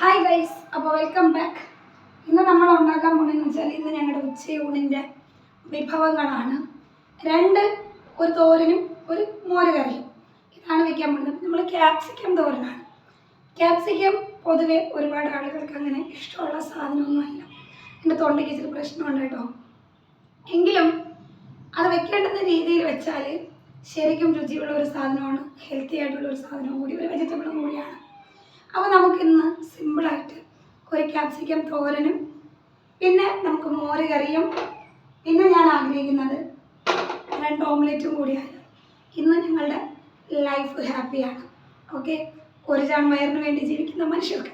Hi guys അപ്പോൾ welcome back ഇന്ന് നമ്മൾ ഉണ്ടാക്കാൻ പോകുന്നതെന്ന് വെച്ചാൽ ഇന്ന് ഞങ്ങളുടെ ഉച്ചയൂണിന്റെ വിഭവങ്ങളാണ്. രണ്ട് ഒരു തോരനും ഒരു മോരുകറിയും. ഇതാണ് വെക്കാൻ പോകുന്നത്. നമ്മൾ ക്യാപ്സിക്കം തോരനാണ്. ക്യാപ്സിക്കം പൊതുവെ ഒരുപാട് ആളുകൾക്ക് അങ്ങനെ ഇഷ്ടമുള്ള സാധനമൊന്നുമല്ല. എന്റെ തൊണ്ടയ്ക്ക് ഇച്ചിരി പ്രശ്നമുണ്ട് കേട്ടോ. എങ്കിലും അത് വെക്കേണ്ടുന്ന രീതിയിൽ വെച്ചാൽ ശരിക്കും രുചിയുള്ള ഒരു സാധനമാണ് ഹെൽത്തി ആയിട്ടുള്ള ഒരു സാധനവും കൂടി ഒരു വെജിറ്റബിളും കൂടിയാണ്. അപ്പോൾ നമുക്കിന്ന് സിമ്പിളായിട്ട് ഒരു ക്യാപ്സിക്കം തോരനും പിന്നെ നമുക്ക് മോര് കറിയും പിന്നെ ഞാൻ ആഗ്രഹിക്കുന്നത് രണ്ട് ഓംലെറ്റും കൂടിയാണ്. ഇന്ന് ഞങ്ങളുടെ ലൈഫ് ഹാപ്പിയാണ് ഓക്കെ ഒരു ചാൺവയറിന് വേണ്ടി ജീവിക്കുന്ന മനുഷ്യർക്ക്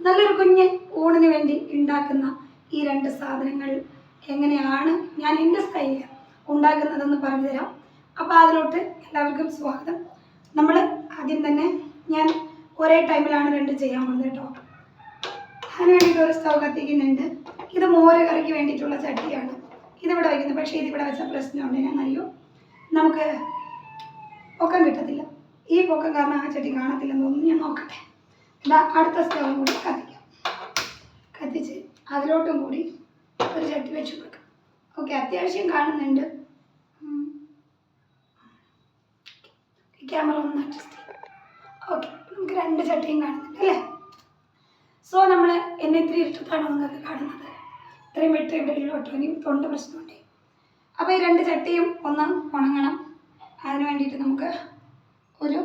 നല്ലൊരു കുഞ്ഞ് ഊണിന് വേണ്ടി ഉണ്ടാക്കുന്ന ഈ രണ്ട് സാധനങ്ങൾ എങ്ങനെയാണ് ഞാൻ എന്റെ സ്റ്റൈലിൽ ഉണ്ടാക്കുന്നതെന്ന് പറഞ്ഞു തരാം അപ്പോൾ അതിലോട്ട് എല്ലാവർക്കും സ്വാഗതം. നമ്മൾ ആദ്യം തന്നെ ഞാൻ ഒരേ ടൈമിലാണ് രണ്ട് ചെയ്യാൻ പോകുന്നത് കേട്ടോ. വേണ്ടിയിട്ട് ഒരു സ്റ്റവ് കത്തിക്കുന്നുണ്ട്. ഇത് മോര് കറിക്ക് വേണ്ടിയിട്ടുള്ള ചട്ടിയാണ്. ഇതിവിടെ വയ്ക്കുന്നത് പക്ഷേ ഇതിവിടെ വെച്ച പ്രശ്നമുണ്ട് ഞാൻ അറിയോ നമുക്ക് പൊക്കം കിട്ടത്തില്ല. ഈ പൊക്കം കാരണം ആ ചട്ടി കാണത്തില്ലെന്ന് തോന്നുന്നു. ഞാൻ നോക്കട്ടെ. എന്താ അടുത്ത സ്റ്റവ് കൂടി കത്തിക്കാം. കത്തിച്ച് അതിലോട്ടും കൂടി ഒരു ചട്ടി വെച്ച് കൊടുക്കാം. ഓക്കെ അത്യാവശ്യം കാണുന്നുണ്ട്. ക്യാമറ ഒന്ന് അഡ്ജസ്റ്റ് ചെയ്യാം. ഓക്കെ നമുക്ക് രണ്ട് ചട്ടിയും കാണുന്നുണ്ട് അല്ലേ? സോ നമ്മൾ എന്നെ ഇത്തിരി ഇരുട്ടത്താണോ നിങ്ങൾക്ക് കാണുന്നത്. ഇത്രയും വെട്ട് ഇവിടെ ഇല്ലോട്ടോ ഇനി തൊണ്ട പ്രശ്നമുണ്ട്. അപ്പോൾ ഈ രണ്ട് ചട്ടിയും ഒന്ന് ഉണങ്ങണം. അതിന് വേണ്ടിയിട്ട് നമുക്ക് ഒരു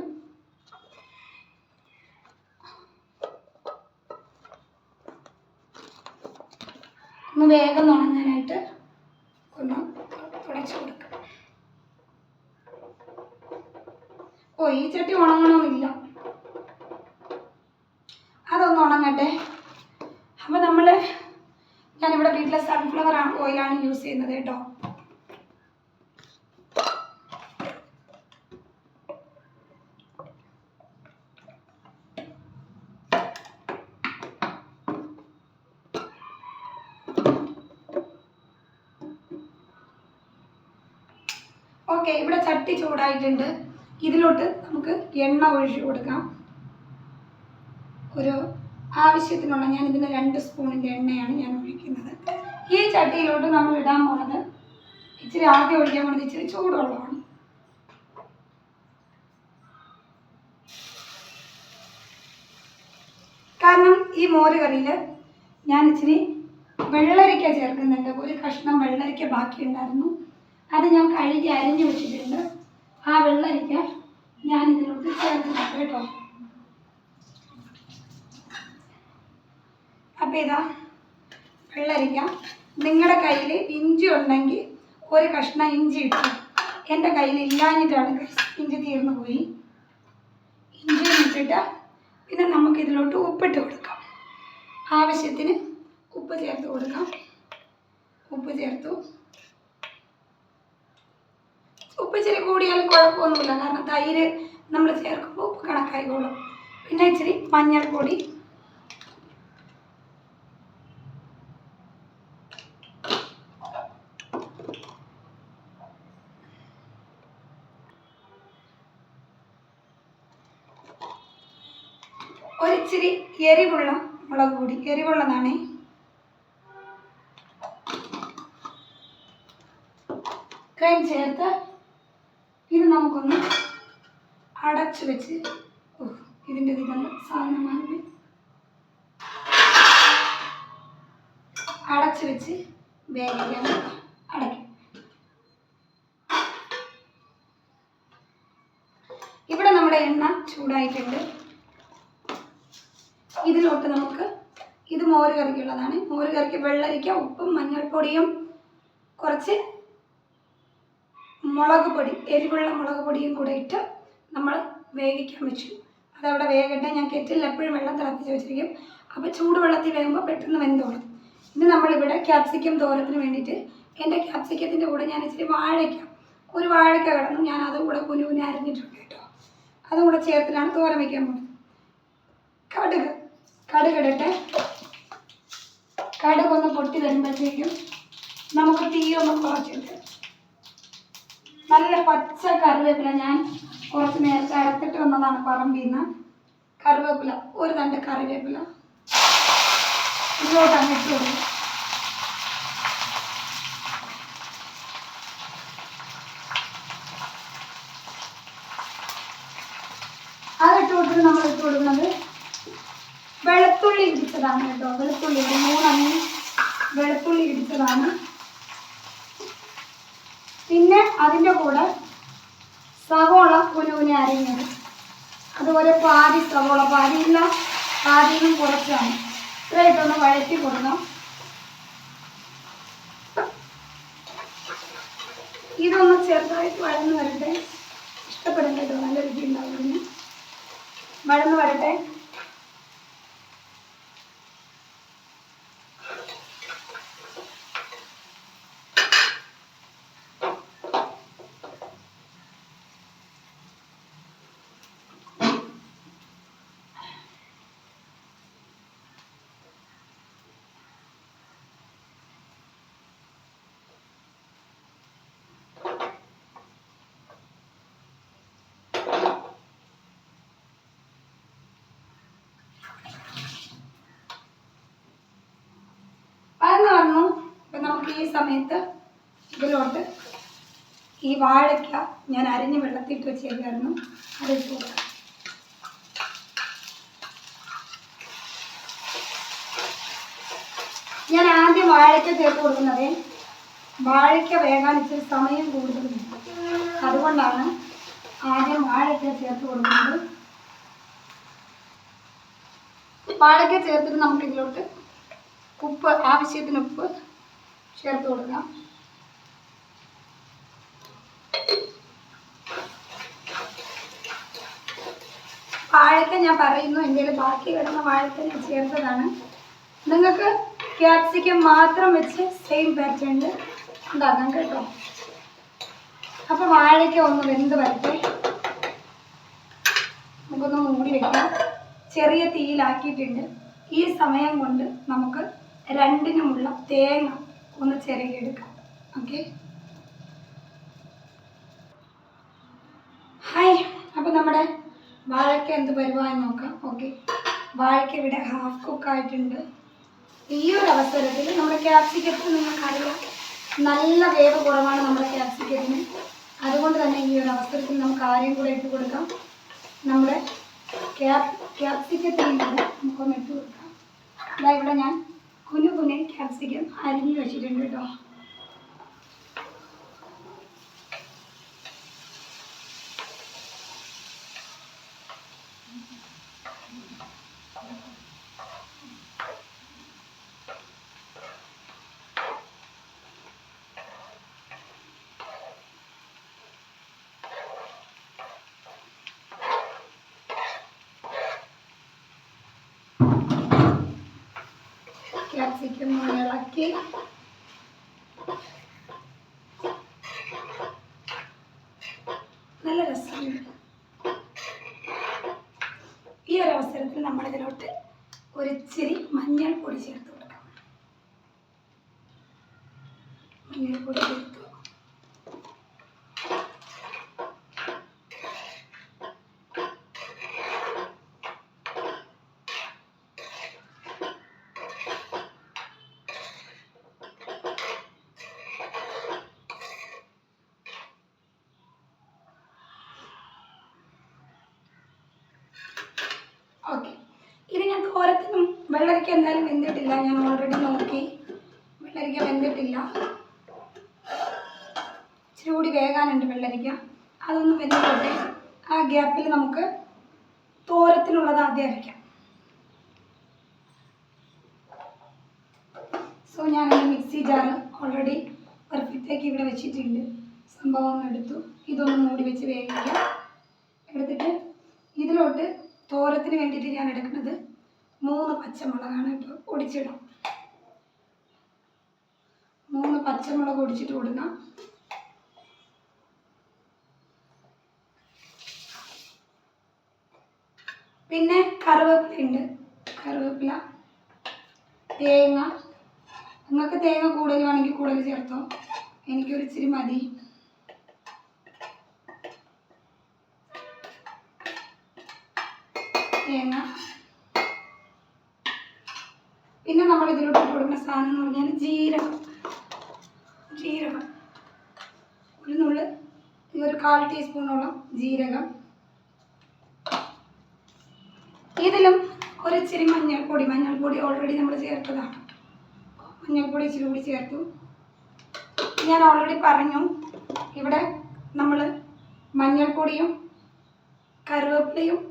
ഒന്ന് വേഗം ഉണങ്ങാനായിട്ട് ഒന്ന് തുടച്ചു കൊടുക്കാം. ഓ ഈ ചട്ടി ഉണങ്ങണമെന്നില്ല. അതൊന്ന് ഉണങ്ങട്ടെ. അപ്പോൾ നമ്മൾ ഞാനിവിടെ വീട്ടിലെ സൺഫ്ലവർ ഓയിലാണ് യൂസ് ചെയ്യുന്നത് കേട്ടോ. ഓക്കെ ഇവിടെ ചട്ടി ചൂടായിട്ടുണ്ട്. ഇതിലോട്ട് നമുക്ക് എണ്ണ ഒഴിച്ചു കൊടുക്കാം. ഒരു ആവശ്യത്തിനുള്ള ഞാൻ ഇതിന് രണ്ട് സ്പൂണിന്റെ എണ്ണയാണ് ഞാൻ ഒഴിക്കുന്നത്. ഈ ചട്ടിയിലോട്ട് നമ്മൾ ഇടാൻ പോണത് ഇച്ചിരി ആദ്യം ഒഴിക്കാൻ പോണത് ഇച്ചിരി ചൂടുവെള്ളമാണ്. കാരണം ഈ മോര് കറിയിൽ ഞാൻ ഇച്ചിരി വെള്ളരിക്ക ചേർക്കുന്നുണ്ട്. ഒരു കഷ്ണം വെള്ളരിക്ക ബാക്കിയുണ്ടായിരുന്നു. അത് ഞാൻ കഴുകി അരിഞ്ഞു വെച്ചിട്ടുണ്ട്. ആ വെള്ളരിക്ക ഞാൻ ഇതിലോട്ട് ചേർക്കുന്നുണ്ട് കേട്ടോ. അപ്പോൾ ഇതാ. വെള്ളരിക്ക. നിങ്ങളുടെ കയ്യിൽ ഇഞ്ചി ഉണ്ടെങ്കിൽ ഒരു കഷ്ണം ഇഞ്ചി ഇട്ടു. എന്റെ കയ്യിൽ ഇല്ലാഞ്ഞിട്ടാണ്. ഇഞ്ചി തീർന്നു പോയി. ഇഞ്ചി ഇട്ടിട്ട് പിന്നെ നമുക്ക് ഇതിലോട്ട് ഉപ്പിട്ട് കൊടുക്കാം. ആവശ്യത്തിന് ഉപ്പ് ചേർത്ത് കൊടുക്കാം. ഉപ്പ് ചേർത്തു. ഉപ്പ് ഇച്ചിരി കൂടിയാലും കുഴപ്പമൊന്നുമില്ല. കാരണം തൈര് നമ്മൾ ചേർക്കുമ്പോൾ ഉപ്പ് കണക്കായിക്കോളും. പിന്നെ ഇച്ചിരി മഞ്ഞൾപ്പൊടി ഒരിച്ചിരി എരിവുള്ള എരിവുള്ളതാണേ ഇത്രയും ചേർത്ത് ഇത് നമുക്കൊന്ന് അടച്ചു വെച്ച് ഇതിന്റെ ഇതെല്ലാം സാധനമാണ് അടച്ചു വെച്ച് വേഗം അടയ്ക്കും. ഇവിടെ നമ്മുടെ എണ്ണ ചൂടായിട്ടുണ്ട്. ഇതിലോട്ട് നമുക്ക് മോര് കറിക്കുള്ളതാണ്. മോര് കറിക്ക് വെള്ളരിക്ക ഉപ്പും മഞ്ഞൾപ്പൊടിയും കുറച്ച് മുളക് പൊടി എരിവുള്ള മുളക് പൊടിയും കൂടെ ഇട്ട് നമ്മൾ വേവിക്കാൻ വെച്ചു. അതവിടെ വേകട്ടെ. ഞാൻ കെറ്റിൽ എപ്പോഴും വെള്ളം തിളപ്പിച്ച് വെച്ചിരിക്കും. അപ്പോൾ ചൂടുവെള്ളത്തിൽ വേകുമ്പോൾ പെട്ടെന്ന് വെന്തോളും. ഇനി നമ്മളിവിടെ ക്യാപ്സിക്കം തോരത്തിന് വേണ്ടിയിട്ട് എന്റെ ക്യാപ്സിക്കത്തിന്റെ കൂടെ ഞാൻ ഇച്ചിരി വാഴയ്ക്ക ഒരു വാഴയ്ക്ക കിടന്നു. ഞാൻ അതും കൂടെ കുനുവിന് കുന അരിഞ്ഞിട്ടുണ്ട് കേട്ടോ. അതും കൂടെ ചേർത്തിലാണ് തോരൻ വയ്ക്കാൻ പോകുന്നത്. കടുക് കടുക് ഒന്ന് പൊട്ടി വരുമ്പോഴത്തേക്കും നമുക്ക് തീ ഒന്ന് കുറച്ചിട്ട്. നല്ല പച്ച കറിവേപ്പില ഞാൻ കുറച്ച് നേരത്തെ അടത്തിട്ട് വന്നതാണ് പറമ്പിൽ നിന്ന് കറിവേപ്പില ഒരു തണ്ട് കറിവേപ്പില. ഇതിലോട്ട് അങ്ങ് ഇട്ട് കൊടുക്കും അതിട്ട് കൊടുത്തിട്ട് നമ്മൾ ഇട്ട് കൊടുക്കുന്നത് വെളുത്തുള്ളി ഇടിച്ചതാണ് കേട്ടോ. വെളുത്തുള്ളി ഒരു മൂന്നണ്ണി വെളുത്തുള്ളി ഇടിച്ചതാണ്. പിന്നെ അതിന്റെ കൂടെ സവോള കുനുവിനെ അരിഞ്ഞത്. അതുപോലെ പാതി സവോള പാതിയില്ല പാതിയിലും കുറച്ചാണ്. ഇത്രയായിട്ടൊന്ന് വഴറ്റി കൊടുക്കണം. ഇതൊന്ന് ചെറുതായിട്ട് വഴന്ന് വരട്ടെ. ഇഷ്ടപ്പെടുന്നുണ്ടോ നല്ല രുചി ഉണ്ടാവുന്നു വഴന്ന് വരട്ടെ വഴന്ന് വന്നു ഇപ്പം നമുക്ക് ഈ സമയത്ത് ഇതിലോട്ട് ഈ വാഴയ്ക്ക ഞാൻ അരിഞ്ഞ് വെള്ളത്തിട്ട് വെച്ചേക്കായിരുന്നു അതിട്ട് കൊടുക്കാം. ഞാൻ ആദ്യം വാഴയ്ക്ക ചേർത്ത് കൊടുക്കുന്നത് വാഴയ്ക്ക വേകാൻ ഇച്ചിരി സമയം കൂടുതലുണ്ട് അതുകൊണ്ടാണ് ആദ്യം വാഴയ്ക്ക ചേർത്ത് കൊടുക്കുന്നത്. വാഴയ്ക്ക ചേർത്തിട്ട് നമുക്ക് ഇതിലോട്ട് ഉപ്പ് ആവശ്യത്തിന് ഉപ്പ് ചേർത്ത് കൊടുക്കാം. വാഴക്ക ഞാൻ പറയുന്നു എന്റെ ബാക്കി കിടന്ന വാഴക്ക ഞാൻ ചേർത്തതാണ്. നിങ്ങൾക്ക് ക്യാപ്സിക്കം മാത്രം വെച്ച് സെയിം പാറ്റേണിൽ ഉണ്ടാക്കാം കേട്ടോ. അപ്പോൾ വാഴയ്ക്ക ഒന്ന് വെന്ത് വരട്ടെ. നമുക്കൊന്ന് മൂടി വെക്കാം. ചെറിയ തീയിലാക്കിയിട്ടുണ്ട്. ഈ സമയം കൊണ്ട് നമുക്ക് രണ്ടിനുമുള്ള തേങ്ങ ഒന്ന് ചിരകിയെടുക്കാം ഓക്കെ ഹായ് അപ്പോൾ നമ്മുടെ വാഴയ്ക്ക എന്ത് പരിപാടി നോക്കാം. ഓക്കെ വാഴയ്ക്ക ഇവിടെ ഹാഫ് കുക്ക് ആയിട്ടുണ്ട്. ഈ ഒരു അവസരത്തിൽ നമ്മുടെ ക്യാപ്സിക്കത്തിന് നിങ്ങൾക്കറിയാം. നല്ല വേവ് കുറവാണ് നമ്മുടെ ക്യാപ്സിക്കത്തിന് അതുകൊണ്ട് തന്നെ ഈ ഒരു അവസരത്തിൽ നമുക്ക് ആരെയും കൂടെ ഇട്ട് കൊടുക്കാം. നമ്മുടെ ക്യാപ് ക്യാപ്സിക്കത്തിന് കൂടെ നമുക്കൊന്ന് ഇട്ട് കൊടുക്കാം. ഇതാ ഇവിടെ ഞാൻ കുനു കുനെ ക്യാപ്സിക്കം അരിഞ്ഞ് വെച്ചിട്ടുണ്ട് കേട്ടോ ക്യാപ്സിക്കം ഒന്ന് ഇളക്കി നല്ല രസമുണ്ട് ഈ ഒരു അവസരത്തിൽ നമ്മൾ ഇതിലോട്ട് ഒരിച്ചിരി മഞ്ഞൾപ്പൊടി ചേർത്ത് കൊടുക്കാം മഞ്ഞൾപ്പൊടി ചേർത്തു ഓക്കെ ഇത് ഞാൻ തോരത്തിനും വെള്ളരിക്ക എന്തായാലും വെന്തിട്ടില്ല. ഞാൻ ഓൾറെഡി നോക്കി. വെള്ളരിക്ക വെന്തിട്ടില്ല. ഇച്ചിരി കൂടി വേകാനുണ്ട് വെള്ളരിക്ക. അതൊന്ന് വെന്തിട്ടോട്ടെ. ആ ഗ്യാപ്പിൽ നമുക്ക് തോരത്തിനുള്ളത് ആദ്യം അരയ്ക്കാം. സോ ഞാൻ മിക്സി ജാർ ഓൾറെഡി പെർഫെക്റ്റാക്കി ഇവിടെ വെച്ചിട്ടുണ്ട്. സംഭവം ഒന്ന് എടുത്തു. ഇതൊന്ന് മൂടി വെച്ച് വേവിക്കാം. എടുത്തിട്ട് ഇതിലോട്ട് തോരത്തിന് വേണ്ടിയിട്ട് ഞാൻ എടുക്കുന്നത് മൂന്ന് പച്ചമുളകാണ് ഇപ്പോൾ ഒടിച്ചിടാം മൂന്ന് പച്ചമുളക് ഒടിച്ചിട്ട് കൊടുക്കാം. പിന്നെ കറിവേപ്പില ഉണ്ട് കറിവേപ്പില തേങ്ങ. നിങ്ങൾക്ക് തേങ്ങ കൂടുതൽ വേണമെങ്കിൽ കൂടുതൽ ചേർത്തോ. എനിക്കൊരു ഇച്ചിരി മതി തേങ്ങ പിന്നെ നമ്മൾ ഇതിലോട്ട് ഇട്ട് കൊടുക്കുന്ന സാധനം എന്ന് പറഞ്ഞാൽ ജീരകം. ജീരകം. ഒരു നുള്ള് ഒരു കാൽ ടീസ്പൂണോളം ജീരകം. ഇതിലും ഒരു ഇച്ചിരി മഞ്ഞൾപ്പൊടി മഞ്ഞൾപ്പൊടി ഓൾറെഡി നമ്മൾ ചേർത്തതാണ്. മഞ്ഞൾപ്പൊടി ഇച്ചിരി കൂടി ചേർത്തു. ഞാൻ ഓൾറെഡി പറഞ്ഞു ഇവിടെ നമ്മൾ മഞ്ഞൾപ്പൊടിയും കറിവേപ്പിലയും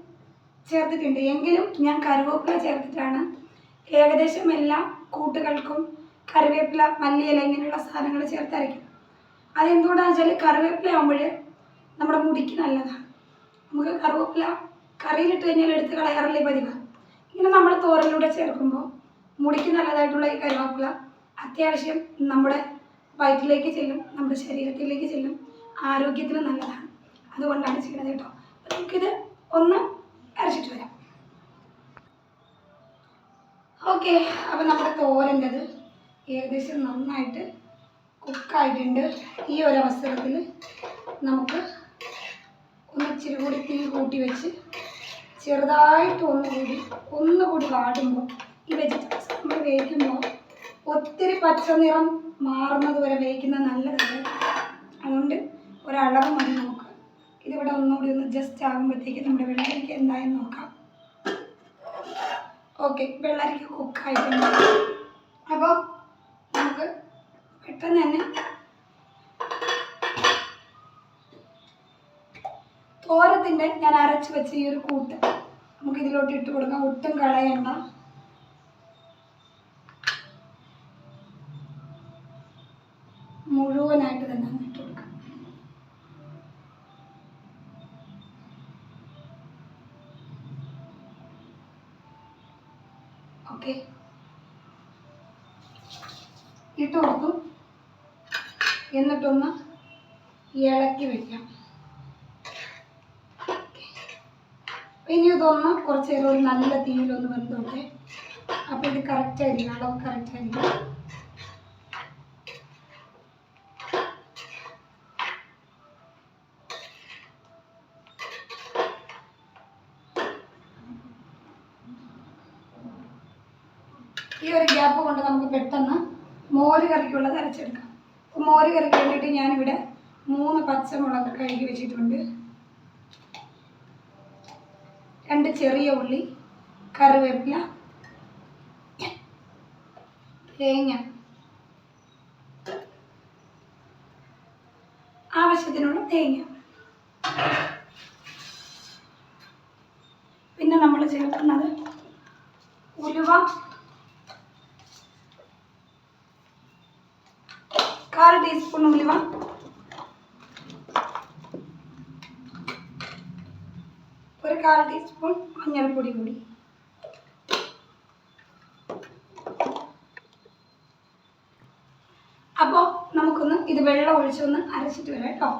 ചേർത്തിട്ടുണ്ട്. എങ്കിലും ഞാൻ കറിവേപ്പില ചേർത്തിട്ടാണ്. ഏകദേശം എല്ലാ കൂട്ടുകൾക്കും കറിവേപ്പില മല്ലിയില ഇങ്ങനെയുള്ള സാധനങ്ങൾ ചേർത്തരയ്ക്കും അതെന്തുകൊണ്ടാണെന്ന് വെച്ചാൽ കറിവേപ്പില ആകുമ്പോൾ നമ്മുടെ മുടിക്ക് നല്ലതാണ്. നമുക്ക് കറിവേപ്പില കറിയിലിട്ട് കഴിഞ്ഞാൽ എടുത്ത് കളയാറില്ലേ പതിവ്? ഇങ്ങനെ നമ്മൾ തോരനിലൂടെ ചേർക്കുമ്പോൾ മുടിക്ക് നല്ലതായിട്ടുള്ള ഈ കറിവേപ്പില അത്യാവശ്യം നമ്മുടെ വയറ്റിലേക്ക് ചെല്ലും നമ്മുടെ ശരീരത്തിലേക്ക് ചെല്ലും ആരോഗ്യത്തിന് നല്ലതാണ്. അതുകൊണ്ടാണ് ചെയ്യുന്നത് കേട്ടോ. നമുക്കിത് ഒന്ന് അരച്ചിട്ട് വരാം. ഓക്കെ അപ്പോൾ നമ്മുടെ തോരന്റെത് ഏകദേശം നന്നായിട്ട് കുക്കായിട്ടുണ്ട്. ഈ ഒരു അവസരത്തിൽ നമുക്ക് ഒന്ന് ഇച്ചിരി കൂടി തീ കൂട്ടി വെച്ച് ചെറുതായിട്ട് ഒന്നുകൂടി ഒന്നുകൂടി വാടുമ്പോൾ ഈ വെജിറ്റബിൾസ് നമ്മൾ വേവിക്കുമ്പോൾ ഒത്തിരി പച്ച നിറം മാറുന്നത് വരെ വേവിക്കുന്നത് നല്ലതല്ല? അതുകൊണ്ട് ഒരളവ് മതി നമുക്ക്. ഇതിവിടെ ഒന്നുകൂടി ഒന്ന് ജസ്റ്റ് ആകുമ്പോഴത്തേക്ക് നമ്മുടെ വെള്ളരിക്ക എന്തായെന്ന് നോക്കാം. ഓക്കെ വെള്ളരിക്ക കുക്കായിട്ടുണ്ട് അപ്പോൾ നമുക്ക് പെട്ടെന്ന് തന്നെ തോരത്തിന്റെ ഞാൻ അരച്ച് വെച്ച ഈ ഒരു കൂട്ട് നമുക്ക് ഇതിലോട്ട് ഇട്ട് കൊടുക്കാം. ഒട്ടും കളയണ്ട മുഴുവനായിട്ട് തന്നെ അങ്ങ് ഇട്ട് കൊടുക്കാം ഓക്കെ ഇട്ട് കൊടുത്തു എന്നിട്ടൊന്ന് ഇളക്കി വെക്കാം. ഇനി ഇതൊന്ന് കുറച്ച് നേരം ഒരു നല്ല തീയിലൊന്ന് വെന്തോട്ടെ അപ്പോൾ ഇത് കറക്റ്റായിരിക്കും അളവ് കറക്റ്റ് ആയിരിക്കും ഈ ഒരു ഗ്യാപ്പ് കൊണ്ട് നമുക്ക് പെട്ടെന്ന് മോര് കറിക്കുള്ളത് അരച്ചെടുക്കാം. അപ്പോൾ മോര് കറിക്ക് വേണ്ടിയിട്ട് ഞാനിവിടെ മൂന്ന് പച്ചമുളക് കഴുകി വെച്ചിട്ടുണ്ട്. രണ്ട് ചെറിയ ഉള്ളി കറിവേപ്പില തേങ്ങ. ആവശ്യത്തിനുള്ള തേങ്ങ. പിന്നെ നമ്മൾ ചേർക്കുന്നത് ഉലുവ. കാൽ ടീസ്പൂൺ ഉലുവ. ഒരു കാൽ ടീസ്പൂൺ മഞ്ഞൾപ്പൊടി കൂടി. അപ്പോൾ നമുക്കൊന്ന് ഇത് വെള്ളം ഒഴിച്ചൊന്ന് അരച്ചിട്ട് വരാം കേട്ടോ.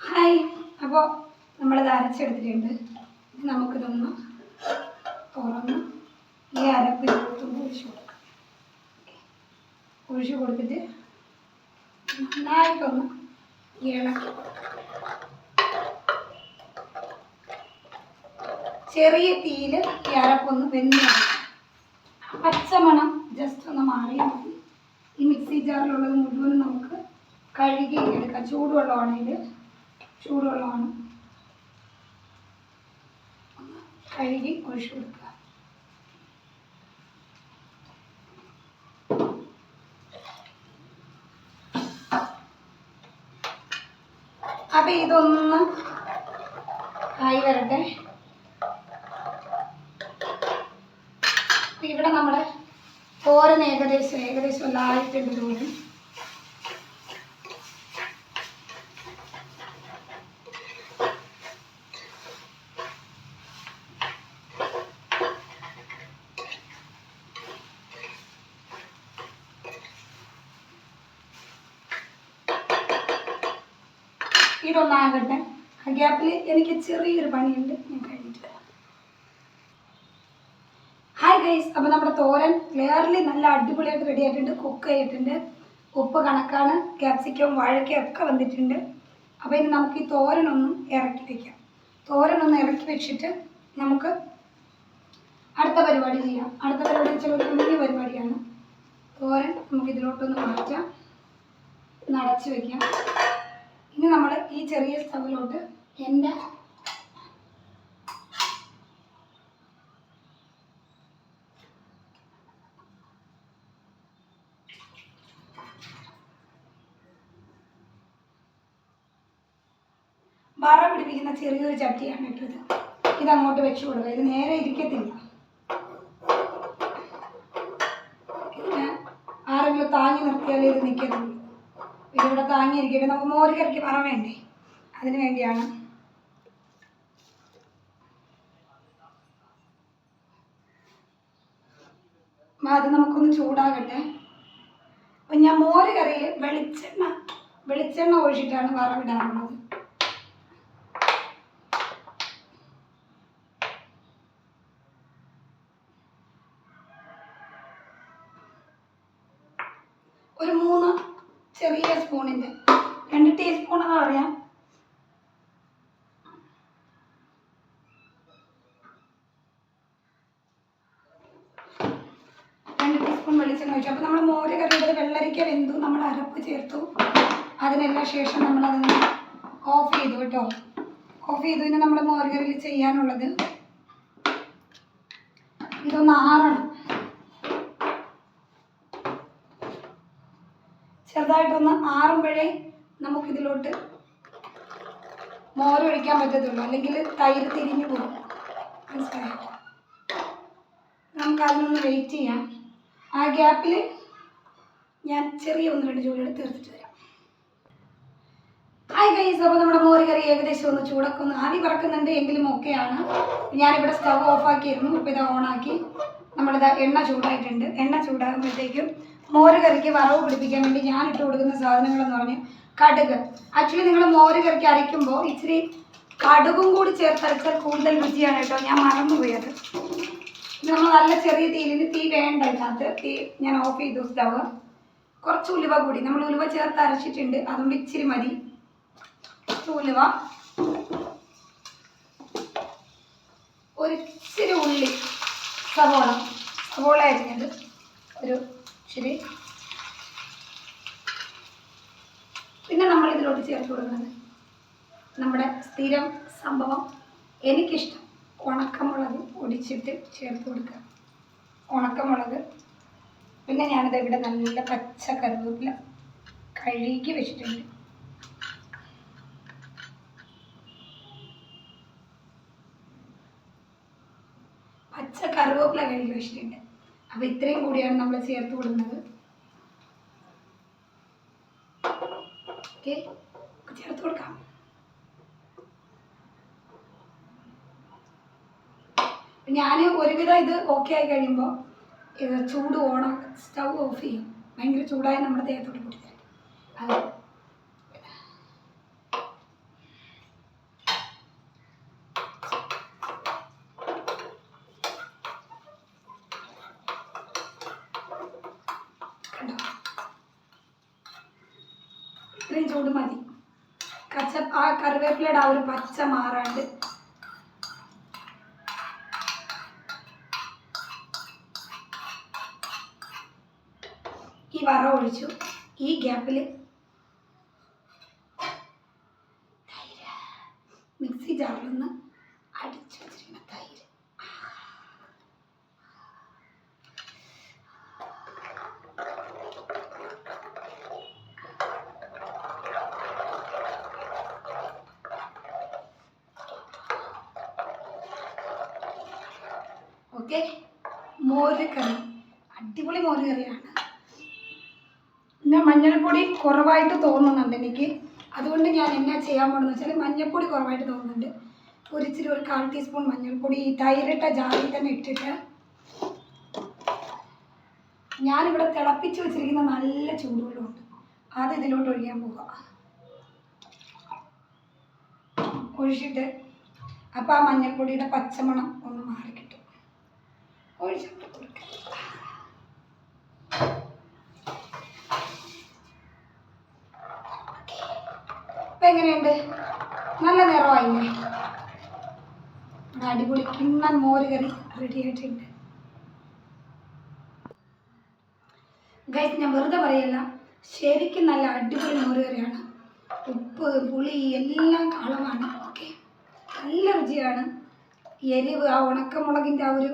ഹായ്. അപ്പോൾ നമ്മളിത് അരച്ചെടുത്തിട്ടുണ്ട്. നമുക്കിതൊന്ന് തുറന്ന് ഈ അരപ്പ് ഇതിലോട്ടൊന്ന് ഒഴിച്ചു കൊടുക്കാം. ഒഴിച്ചു കൊടുത്തിട്ട് നന്നായിട്ടൊന്ന് ഇളക്കി ചെറിയ തീയിൽ ഈ അരപ്പൊന്ന് വെന്ത് പച്ചമണം ജസ്റ്റ് ഒന്ന് മാറിയാൽ മതി. ഈ മിക്സി ജാറിലുള്ളത് മുഴുവനും നമുക്ക് കഴുകി എടുക്കാം. ചൂടുവെള്ളമാണെങ്കിൽ ചൂടുവെള്ളമാണ് ഒന്ന് കഴുകി ഒഴിച്ചു കൊടുക്കുക. അപ്പൊ ഇതൊന്ന് ആയി വരട്ടെ. ഇവിടെ നമ്മുടെ തോരൻ ഏകദേശം ഏകദേശം എല്ലാം ആയിട്ടുണ്ട് തോരൻ ഇതൊന്നാകട്ടെ ആ ഗ്യാപ്പിൽ എനിക്ക് ചെറിയൊരു പണിയുണ്ട്. ഞാൻ കഴിഞ്ഞിട്ട് ഹായ് ഗൈസ് അപ്പോൾ നമ്മുടെ തോരൻ ക്ലിയർലി നല്ല അടിപൊളിയായിട്ട് റെഡി ആയിട്ടുണ്ട്. കുക്ക് ചെയ്തിട്ടുണ്ട്. ഉപ്പ് കണക്കാണ് ക്യാപ്സിക്കവും വാഴയ്ക്കയും ഒക്കെ വന്നിട്ടുണ്ട്. അപ്പോൾ ഇനി നമുക്ക് ഈ തോരനൊന്നും ഇറക്കി വെക്കാം. തോരനൊന്ന് ഇറക്കി വെച്ചിട്ട് നമുക്ക് അടുത്ത പരിപാടി ചെയ്യാം. അടുത്ത പരിപാടി വെച്ചാൽ ഒരു കുഞ്ഞു പരിപാടിയാണ്. തോരൻ നമുക്ക് ഇതിലോട്ടൊന്ന് മാറ്റാം. നടച്ചു വയ്ക്കാം ഇനി നമ്മൾ ഈ ചെറിയ സ്റ്റവിലോട്ട് എന്റെ വറ പിടിപ്പിക്കുന്ന ചെറിയൊരു ചട്ടിയാണ് ഇട്ടത്. ഇത് അങ്ങോട്ട് വെച്ച് കൊടുക്കുക. ഇത് നേരെ ഇരിക്കത്തില്ല. ആരെങ്കിലും താങ്ങി നിർത്തിയാലേ ഇത് നിൽക്കത്തുള്ളൂ ഇതിവിടെ താങ്ങി ഇരിക്കട്ടെ നമുക്ക് മോര് കറിക്ക് പറ വേണ്ടേ? അതിനു വേണ്ടിയാണ് അത് നമുക്കൊന്ന് ചൂടാകട്ടെ. അപ്പം ഞാൻ മോര് കറിയിൽ വെളിച്ചെണ്ണ വെളിച്ചെണ്ണ ഒഴിച്ചിട്ടാണ് വറവിടാറുള്ളത് ഒരു മൂന്ന് ചെറിയ സ്പൂണിന്റെ രണ്ട് ടീസ്പൂൺ എന്ന് പറയാം രണ്ട് ടീസ്പൂൺ വെളിച്ചെണ്ണ ഒഴിച്ചു അപ്പോൾ നമ്മൾ മോര് കറിയുടെ വെള്ളരിക്ക വെന്തു നമ്മൾ അരപ്പ് ചേർത്തു ശേഷം നമ്മളത് ഓഫ് ചെയ്തു കേട്ടോ. ഓഫ് ചെയ്തു പിന്നെ നമ്മൾ മോരുകറിൽ ചെയ്യാനുള്ളത് ഇതൊന്ന് ആറണം. ചെറുതായിട്ടൊന്ന് ആറുമ്പോഴേ നമുക്കിതിലോട്ട് മോര് ഒഴിക്കാൻ പറ്റത്തുള്ളൂ. അല്ലെങ്കിൽ തൈര് തിരിഞ്ഞു പോകും. മനസ്സിലായോ? നമുക്ക് അതിനൊന്ന് വെയിറ്റ് ചെയ്യാം. ആ ഗ്യാപ്പിൽ ഞാൻ ചെറിയ ഒന്ന് രണ്ട് ജോലികൾ തീർത്തിട്ട് വരാം. ഹായ് ഗൈസ് അപ്പോൾ നമ്മുടെ മോര് കറി ഏകദേശം ഒന്ന് ചൂടൊക്കെ ഒന്ന് ആവി പറക്കുന്നുണ്ട് എങ്കിലും ഓക്കെയാണ് ഞാനിവിടെ സ്റ്റവ് ഓഫാക്കിയിരുന്നു ഇപ്പോൾ ഇത് ഓണാക്കി. നമ്മളിത് എണ്ണ ചൂടായിട്ടുണ്ട്. എണ്ണ ചൂടാകുമ്പോഴത്തേക്കും മോര് കറിക്ക് വറവ് പിടിപ്പിക്കാൻ വേണ്ടി ഞാൻ ഇട്ട് കൊടുക്കുന്ന സാധനങ്ങൾ എന്ന് പറഞ്ഞ് കടുക്. ആക്ച്വലി നിങ്ങൾ മോര് കറിക്ക് അരയ്ക്കുമ്പോൾ ഇച്ചിരി കടുകും കൂടി ചേർത്തരച്ചാൽ കൂടുതൽ രുചിയാണ് കേട്ടോ. ഞാൻ മറന്നുപോയത്. നമ്മൾ നല്ല ചെറിയ തീയിൽ തീ വേണ്ട ഇതിനകത്ത്. തീ ഞാൻ ഓഫ് ചെയ്തു സ്റ്റവ് കുറച്ച് ഉലുവ കൂടി. നമ്മൾ ഉലുവ ചേർത്ത് അരച്ചിട്ടുണ്ട്. അതുകൊണ്ട് ഇച്ചിരി മതി. ഉലുവ ഒരു ഇച്ചിരി ഉള്ളി. സവോള. സവോള അരിഞ്ഞത് ഒരു ഇച്ചിരി. പിന്നെ നമ്മൾ ഇതിലോട്ട് ചേർത്ത് കൊടുക്കുന്നത് നമ്മുടെ സ്ഥിരം സംഭവം എനിക്കിഷ്ടം. ഉണക്കമുളക് പൊടിച്ചിട്ട് ചേർത്ത് കൊടുക്കുക. ഉണക്കമുളക്. പിന്നെ ഞാനിത് ഇവിടെ നല്ല പച്ച കറിവേപ്പില കഴുകി വെച്ചിട്ടുണ്ട്. പച്ച കറിവേപ്പില കഴുകി വെച്ചിട്ടുണ്ട് അപ്പോൾ ഇത്രയും കൂടിയാണ് നമ്മൾ ചേർത്ത് കൊടുക്കുന്നത്. ചേർത്ത് കൊടുക്കാം. ഞാൻ ഒരുവിധം ഇത് ഓക്കെ ആയി കഴിയുമ്പോൾ ചൂട് ഓണാ സ്റ്റൗ ഓഫ് ചെയ്യും. ഭയങ്കര ചൂടായി നമ്മുടെ ദേഹത്തോട്ട് പൊട്ടിത്തരും. അത് കണ്ടോ ഇത്രയും ചൂട് മതി കച്ച ആ കറിവേപ്പിലയുടെ ആ ഒരു പച്ച മാറാണ്ട്. ഈ വറ ഒഴിച്ചു. ഈ ഗ്യാപ്പിൽ മിക്സി ജാറിലൊന്ന് അടിച്ചു വെച്ചിരിക്കുന്ന തൈര് ഓക്കെ മോര് കറി അടിപൊളി മോര് കറിയാണ് പിന്നെ മഞ്ഞൾപ്പൊടി കുറവായിട്ട് തോന്നുന്നുണ്ട് എനിക്ക്. അതുകൊണ്ട് ഞാൻ എന്നാ ചെയ്യാൻ പോകണമെന്ന് വെച്ചാൽ മഞ്ഞൾപ്പൊടി കുറവായിട്ട് തോന്നുന്നുണ്ട്. ഒരു ഇച്ചിരി ഒരു കാൽ ടീസ്പൂൺ മഞ്ഞൾപ്പൊടി ഈ തൈരിട്ട ജാറിൽ തന്നെ ഇട്ടിട്ട് ഞാനിവിടെ തിളപ്പിച്ച് വെച്ചിരിക്കുന്ന നല്ല ചൂടുവെള്ളമുണ്ട്. അത് ഇതിലോട്ട് ഒഴിക്കാൻ പോവുക ഒഴിച്ചിട്ട് അപ്പോൾ ആ മഞ്ഞൾപ്പൊടിയുടെ പച്ചമണം ഒന്ന് മാറിക്കിട്ടും ഒഴിച്ചിട്ട് കൊടുക്കുക ഇപ്പം എങ്ങനെയുണ്ട്? നല്ല നിറമായില്ലേ? അടിപൊളി കിണ്ണൻ മോര് കറി റെഡി ആയിട്ടുണ്ട്. ഗൈസ് ഞാൻ വെറുതെ പറയല്ല. ശരിക്കും നല്ല അടിപൊളി മോര് കറിയാണ്. ഉപ്പ് പുളി എല്ലാം കളമാണ് ഓക്കെ നല്ല രുചിയാണ്. എരിവ് ആ ഉണക്കമുളകിന്റെ ആ ഒരു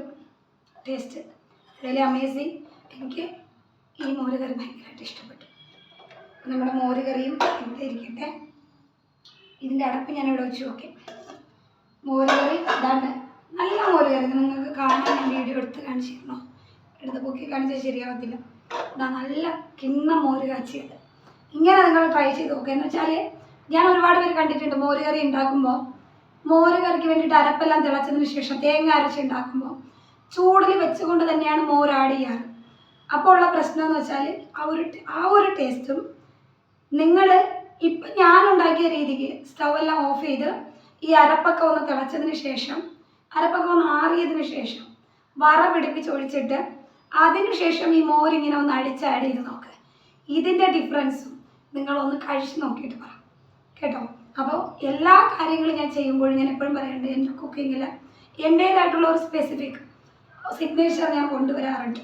ടേസ്റ്റ് റിയലി അമേസിങ് എനിക്ക് ഈ മോര് കറി ഭയങ്കരമായിട്ട് ഇഷ്ടപ്പെട്ടു. നമ്മുടെ മോര് കറിയും ഇവിടെ ഇരിക്കട്ടെ. ഇതിന്റെ അടപ്പ് ഞാൻ ഇവിടെ വെച്ച് നോക്കി. മോരുകറി ഇതാണ്ട് നല്ല മോരുകറി നിങ്ങൾക്ക് കാണാൻ ഞാൻ വീഡിയോ എടുത്ത് കാണിച്ചിരുന്നു. എടുത്ത് പൊക്കി കാണിച്ചാൽ ശരിയാവത്തില്ല. ഇതാ നല്ല കിണ്ണ മോര് കാച്ചിയത്. ഇങ്ങനെ നിങ്ങൾ ട്രൈ ചെയ്ത് നോക്കുക എന്ന് വെച്ചാൽ ഞാൻ ഒരുപാട് പേര് കണ്ടിട്ടുണ്ട് മോരുകറി ഉണ്ടാക്കുമ്പോൾ മോരുകറിക്ക് വേണ്ടിയിട്ട് അരപ്പെല്ലാം തിളച്ചതിന് ശേഷം തേങ്ങ അരച്ച് ഉണ്ടാക്കുമ്പോൾ ചൂടിൽ വെച്ചുകൊണ്ട് തന്നെയാണ് മോര് ആഡ് ചെയ്യാറ്. അപ്പോൾ ഉള്ള പ്രശ്നം എന്ന് വെച്ചാൽ ആ ഒരു ആ ഒരു ടേസ്റ്റും നിങ്ങൾ ഇപ്പം ഞാൻ ഉണ്ടാക്കിയ രീതിക്ക് സ്റ്റൗ എല്ലാം ഓഫ് ചെയ്ത് ഈ അരപ്പൊക്കെ ഒന്ന് തിളച്ചതിന് ശേഷം അരപ്പൊക്കെ ഒന്ന് ആറിയതിന് ശേഷം വറ പിടിപ്പിച്ച് ഒഴിച്ചിട്ട് അതിനുശേഷം ഈ മോരിങ്ങനെ ഒന്ന് അടിച്ച് ചെയ്ത് നോക്ക്. ഇതിന്റെ ഡിഫറൻസും നിങ്ങളൊന്ന് കഴിച്ച് നോക്കിയിട്ട് പറ. കേട്ടോ? അപ്പോൾ എല്ലാ കാര്യങ്ങളും ഞാൻ ചെയ്യുമ്പോഴും ഞാൻ എപ്പോഴും പറയുന്നുണ്ട് എന്റെ കുക്കിങ്ങിൽ എന്റേതായിട്ടുള്ള ഒരു സ്പെസിഫിക് സിഗ്നേച്ചർ ഞാൻ കൊണ്ടുവരാറുണ്ട്.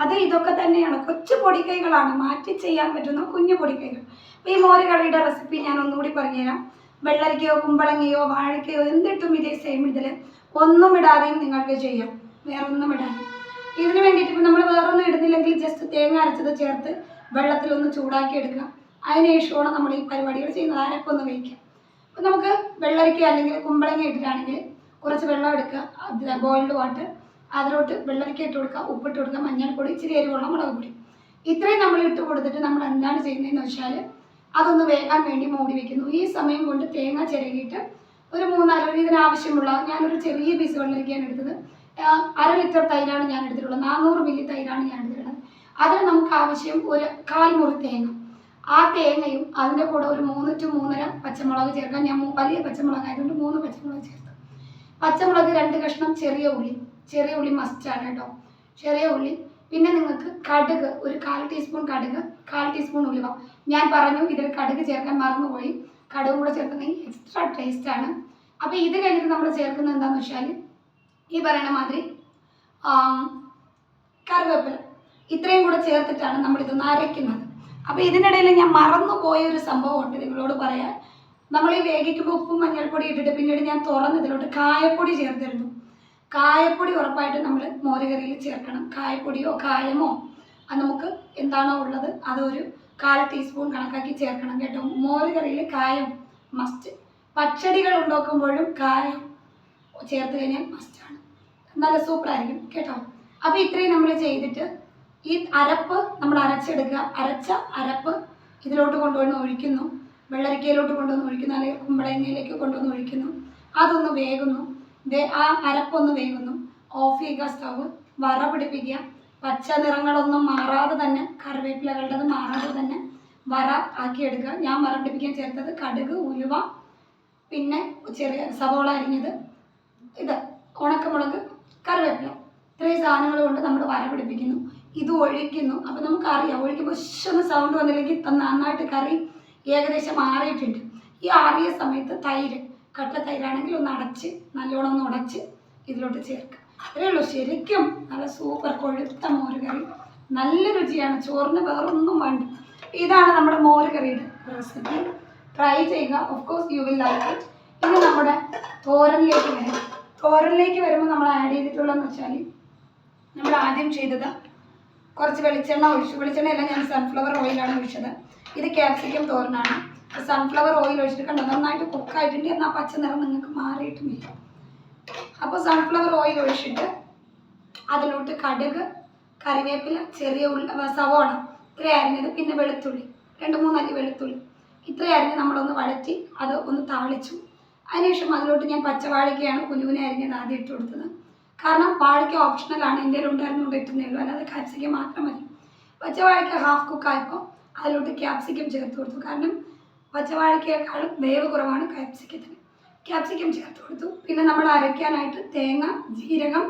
അത് ഇതൊക്കെ തന്നെയാണ്. കൊച്ചു പൊടിക്കൈകളാണ്. മാറ്റി ചെയ്യാൻ പറ്റുന്ന കുഞ്ഞു പൊടിക്കൈകൾ. ഈ മോര് റെസിപ്പി ഞാൻ ഒന്നുകൂടി പറഞ്ഞുതരാം. വെള്ളരിക്കയോ കുമ്പളങ്ങയോ വാഴയ്ക്കയോ എന്തിട്ടും ഇതേ സെയിം ഇതിൽ ഒന്നും ഇടാതെയും നിങ്ങൾക്ക് ചെയ്യാം. വേറെ ഒന്നും ഇടാതെ. ഇതിന് വേണ്ടിയിട്ട് ഇപ്പം നമ്മൾ വേറൊന്നും ഇടുന്നില്ലെങ്കിൽ ജസ്റ്റ് തേങ്ങ അരച്ചത് ചേർത്ത് വെള്ളത്തിൽ ഒന്ന് ചൂടാക്കി എടുക്കുക അതിനുശേഷമാണ് നമ്മൾ ഈ പരിപാടികൾ ചെയ്യുന്നത്. അരപ്പൊന്ന് വയ്ക്കുക അപ്പം നമുക്ക് വെള്ളരിക്ക അല്ലെങ്കിൽ കുമ്പളങ്ങ ഇട്ടിട്ടാണെങ്കിൽ കുറച്ച് വെള്ളം എടുക്കുക. ബോയിൽഡ് വാട്ടർ അതിലോട്ട് വെള്ളരിക്ക ഇട്ട് കൊടുക്കുക ഉപ്പിട്ട് കൊടുക്കുക മഞ്ഞൾപ്പൊടി ഇച്ചിരി എരിവുള്ള മുളക് പൊടി. ഇത്രയും നമ്മൾ ഇട്ട് കൊടുത്തിട്ട് നമ്മൾ എന്താണ് ചെയ്യുന്നതെന്ന് വെച്ചാൽ അതൊന്ന് വേകാൻ വേണ്ടി മൂടി വെക്കുന്നു. ഈ സമയം കൊണ്ട് തേങ്ങ ചിരകിയിട്ട് ഒരു മൂന്നാൽ ഒരു ഇതിനാവശ്യമുള്ള ഞാനൊരു ചെറിയ പീസ് വെള്ളരിക്കയാണ് എടുത്തത്. അര ലിറ്റർ തൈരാണ് ഞാൻ എടുത്തിട്ടുള്ളത്. നാനൂറ് മില്ലി തൈരാണ് ഞാൻ എടുത്തിട്ടുള്ളത്. അതിന് നമുക്ക് ആവശ്യം ഒരു കാൽ മുറി തേങ്ങ. ആ തേങ്ങയും അതിന്റെ കൂടെ ഒരു മൂന്ന് ടു മൂന്നര പച്ചമുളക് ചേർക്കാം. ഞാൻ വലിയ പച്ചമുളക് ആയതുകൊണ്ട് മൂന്ന് പച്ചമുളക് ചേർത്ത്. പച്ചമുളക് രണ്ട് കഷ്ണം ചെറിയ ഉള്ളി. ചെറിയ ഉള്ളി മസ്റ്റാണ് കേട്ടോ ചെറിയ ഉള്ളി പിന്നെ നിങ്ങൾക്ക് കടുക് ഒരു കാൽ ടീസ്പൂൺ കടുക് കാൽ ടീസ്പൂൺ ഉലുവ. ഞാൻ പറഞ്ഞു ഇതിൽ കടുക് ചേർക്കാൻ മറന്നുപോയി. കടുകും കൂടെ ചേർക്കുന്നെങ്കിൽ എക്സ്ട്രാ ടേസ്റ്റാണ് അപ്പോൾ ഇത് കഴിഞ്ഞിട്ട് നമ്മൾ ചേർക്കുന്നത് എന്താണെന്ന് വെച്ചാൽ ഈ പറയുന്ന മാതിരി കറിവേപ്പില. ഇത്രയും കൂടെ ചേർത്തിട്ടാണ് നമ്മൾ ഇതൊന്ന് അരയ്ക്കുന്നത് അപ്പോൾ ഇതിനിടയിൽ ഞാൻ മറന്നുപോയ ഒരു സംഭവമുണ്ട് നിങ്ങളോട് പറയാൻ. നമ്മൾ ഈ വേഗിക്കുമ്പോൾ ഉപ്പും മഞ്ഞൾപ്പൊടി ഇട്ടിട്ട് പിന്നീട് ഞാൻ തുറന്ന് ഇതിലോട്ട് കായപ്പൊടി ചേർത്തിരുന്നു. കായപ്പൊടി ഉറപ്പായിട്ട് നമ്മൾ മോരുകറിയിൽ ചേർക്കണം. കായപ്പൊടിയോ കായമോ അത് നമുക്ക് എന്താണോ ഉള്ളത് അതൊരു കാൽ ടീസ്പൂൺ കണക്കാക്കി ചേർക്കണം കേട്ടോ. മോരുകറിയിൽ കായം മസ്റ്റ് പച്ചടികൾ ഉണ്ടാക്കുമ്പോഴും കായം ചേർത്ത് കഴിഞ്ഞാൽ മസ്റ്റാണ് നല്ല സൂപ്പറായിരിക്കും കേട്ടോ. അപ്പോൾ ഇത്രയും നമ്മൾ ചെയ്തിട്ട് ഈ അരപ്പ് നമ്മൾ അരച്ചെടുക്കുക. അരച്ച അരപ്പ് ഇതിലോട്ട് കൊണ്ടുവന്ന് ഒഴിക്കുന്നു. വെള്ളരിക്കയിലോട്ട് കൊണ്ടുവന്ന് ഒഴിക്കുന്നു. അല്ലെങ്കിൽ കുമ്പളങ്ങയിലേക്ക് കൊണ്ടുവന്ന് ഒഴിക്കുന്നു. അതൊന്ന് വേകുന്നു. ആ അരപ്പൊന്ന് വേകുന്നു ഓഫ് ചെയ്യുക സ്റ്റവ് വറ പിടിപ്പിക്കുക. പച്ച നിറങ്ങളൊന്നും മാറാതെ തന്നെ കറിവേപ്പിലകളുടേത് മാറാതെ തന്നെ വറ ആക്കിയെടുക്കുക. ഞാൻ വറ പിടിപ്പിക്കാൻ ചേർത്തത് കടുക് ഉലുവ പിന്നെ ചെറിയ സവോള അരിഞ്ഞത് ഇത് ഉണക്കമുളക് കറിവേപ്പില. ഇത്രയും സാധനങ്ങൾ കൊണ്ട് നമ്മൾ വര പിടിപ്പിക്കുന്നു. ഇത് ഒഴിക്കുന്നു. അപ്പം നമുക്കറിയാം ഒഴിക്കുമ്പോൾ ഒന്ന് സൗണ്ട് വന്നില്ലെങ്കിൽ നന്നായിട്ട് കറി ഏകദേശം മാറിയിട്ടുണ്ട്. ഈ ആറിയ സമയത്ത് തൈര് കട്ട തൈരാണെങ്കിൽ ഒന്ന് അടച്ച് നല്ലോണം ഒന്ന് ഉടച്ച് ഇതിലോട്ട് ചേർക്കുക. അത്രേ ഉള്ളൂ. ശരിക്കും നല്ല സൂപ്പർ കൊഴുത്ത മോരുകറി. നല്ല രുചിയാണ്. ചോറിന് വേറൊന്നും വേണ്ട. ഇതാണ് നമ്മുടെ മോരുകറിയുടെ റെസിപ്പി ട്രൈ ചെയ്യുക. Of course you will like it ഇനി നമ്മുടെ തോരനിലേക്ക് വരും. തോരനിലേക്ക് വരുമ്പോൾ നമ്മൾ ആഡ് ചെയ്തിട്ടുള്ളതെന്ന് വെച്ചാൽ നമ്മൾ ആദ്യം ചെയ്തത് കുറച്ച് വെളിച്ചെണ്ണ ഒഴിച്ചു. വെളിച്ചെണ്ണയല്ല ഞാൻ സൺഫ്ലവർ ഓയിലാണ് ഒഴിച്ചത്. ഇത് ക്യാപ്സിക്കം തോരനാണ്. സൺഫ്ലവർ ഓയിൽ ഒഴിച്ചിട്ട് കണ്ടോ? നന്നായിട്ട് കുക്കായിട്ടുണ്ട് എന്നാൽ പച്ച നിറം നിങ്ങൾക്ക് മാറിയിട്ടുമില്ല. അപ്പോൾ സൺഫ്ലവർ ഓയിൽ ഒഴിച്ചിട്ട് അതിലോട്ട് കടുക് കറിവേപ്പില ചെറിയ ഉള്ള സവോണ ഇത്ര അരിഞ്ഞത്. പിന്നെ വെളുത്തുള്ളി. രണ്ട് മൂന്നല്ലി വെളുത്തുള്ളി. ഇത്ര അരിഞ്ഞ് നമ്മളൊന്ന് വഴറ്റി അത് ഒന്ന് താളിച്ചു. അതിനുശേഷം അതിലോട്ട് ഞാൻ പച്ചവാഴയ്ക്കാണ് കുഞ്ഞുകുനെ അരിഞ്ഞത് ആദ്യം ഇട്ട് കൊടുത്തത്. കാരണം വാഴയ്ക്ക ഓപ്ഷണലാണ് എന്റെ ഉണ്ടായിരുന്നുകൊണ്ട് ഇട്ടുന്നേ ഉള്ളൂ അല്ലാതെ കാപ്സിക്കം മാത്രം മതി. പച്ചവാഴയ്ക്ക ഹാഫ് കുക്കായപ്പോൾ അതിലോട്ട് ക്യാപ്സിക്കം ചേർത്ത് കൊടുത്തു. കാരണം പച്ചവാഴയ്ക്കേക്കാളും വേവ് കുറവാണ് ക്യാപ്സിക്കത്തിന് ക്യാപ്സിക്കം ചേർത്ത് കൊടുത്തു. പിന്നെ നമ്മൾ അരയ്ക്കാനായിട്ട് തേങ്ങ ജീരകം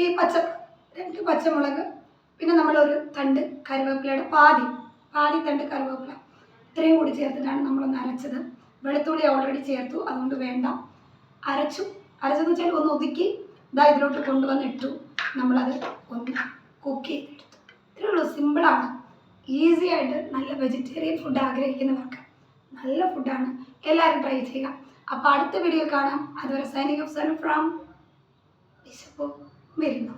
ഈ പച്ച രണ്ട് പച്ചമുളക് പിന്നെ നമ്മളൊരു തണ്ട് കറിവേപ്പിലയുടെ പാതി പാതി തണ്ട് കറിവേപ്പില. ഇത്രയും കൂടി ചേർത്തിട്ടാണ് നമ്മളൊന്ന് അരച്ചത്. വെളുത്തുള്ളി ഓൾറെഡി ചേർത്തു. അതുകൊണ്ട് വേണ്ട. അരച്ചു. അരച്ചെന്ന് വെച്ചാൽ ഒന്ന് ഒതുക്കി ഇതാ ഇതിലോട്ട് കൊണ്ടുവന്നിട്ടു. നമ്മളത് ഒന്ന് കുക്ക് ചെയ്തെടുത്തു. ഇത്രയേ ഉള്ളൂ. സിമ്പിളാണ് ഈസി ആയിട്ട് നല്ല വെജിറ്റേറിയൻ ഫുഡ് ആഗ്രഹിക്കുന്നവർക്ക്. നല്ല ഫുഡാണ് എല്ലാവരും ട്രൈ ചെയ്യുക. അപ്പോൾ അടുത്ത വീഡിയോ കാണാം. അതുവരെ സൈനിങ് ഓഫ് സൺ ഫ്രം വിശപ്പ് വരുന്നു.